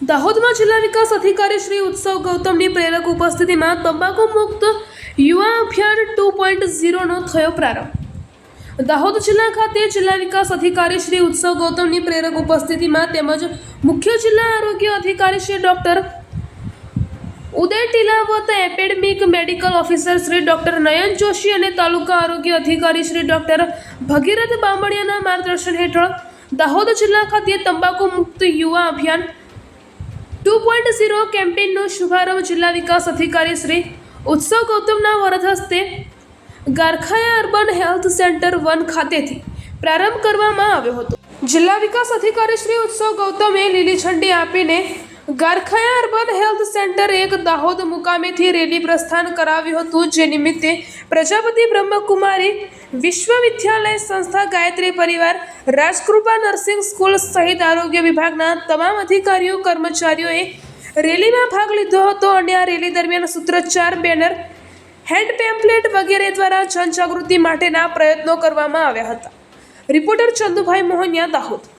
દાહોદમાં જિલ્લા વિકાસ અધિકારી શ્રી ઉત્સવ ગૌતમની પ્રેરક ઉપસ્થિતિમાં તંબાકુ મુક્ત યુવા અભિયાન ટુ પોઈન્ટ ઝીરોનો થયો પ્રારંભ. દાહોદ જિલ્લા ખાતે જિલ્લા વિકાસ અધિકારી શ્રી ઉત્સવ ગૌતમની પ્રેરક ઉપસ્થિતિમાં તેમજ મુખ્ય જિલ્લા આરોગ્ય અધિકારી Shri doctor Uday Tilavat, epidemic medical officer Shri doctor Nayan Joshi અને તાલુકા આરોગ્ય અધિકારી શ્રી ડોક્ટર ભગીરથ બામણિયાના માર્ગદર્શન હેઠળ દાહોદ જિલ્લા ખાતે તંબાકુ મુક્ત યુવા અભિયાન ટુ પોઈન્ટ ઝીરો કેમ્પેનનો શુભારંભ જિલ્લા વિકાસ અધિકારી શ્રી ઉત્સવ ગૌતમના વરદ હસ્તે Garkhaya urban health centre one ખાતેથી પ્રારંભ કરવામાં આવ્યો હતો. જિલ્લા વિકાસ અધિકારી શ્રી ઉત્સવ ગૌતમે લીલી ઝંડી આપીને ગારખાયા અર્બન હેલ્થ સેન્ટર એક દાહોદ મુકામેથી રેલી પ્રસ્થાન કરાવ્યું હતું, જે નિમિત્તે પ્રજાપતિ બ્રહ્મકુમારી વિશ્વવિદ્યાલય સંસ્થા ગાયત્રી પરિવાર, રાજકૃપા નર્સિંગ સ્કૂલ સહિત આરોગ્ય વિભાગના તમામ અધિકારીઓ, કર્મચારીઓએ રેલીમાં ભાગ લીધો હતો અને આ રેલી દરમિયાન સૂત્રોચ્ચાર બેનર, હેન્ડ પેમ્પલેટ વગેરે દ્વારા જનજાગૃતિ માટેના પ્રયત્નો કરવામાં આવ્યા હતા. રિપોર્ટર ચંદુભાઈ મોહનિયા, દાહોદ.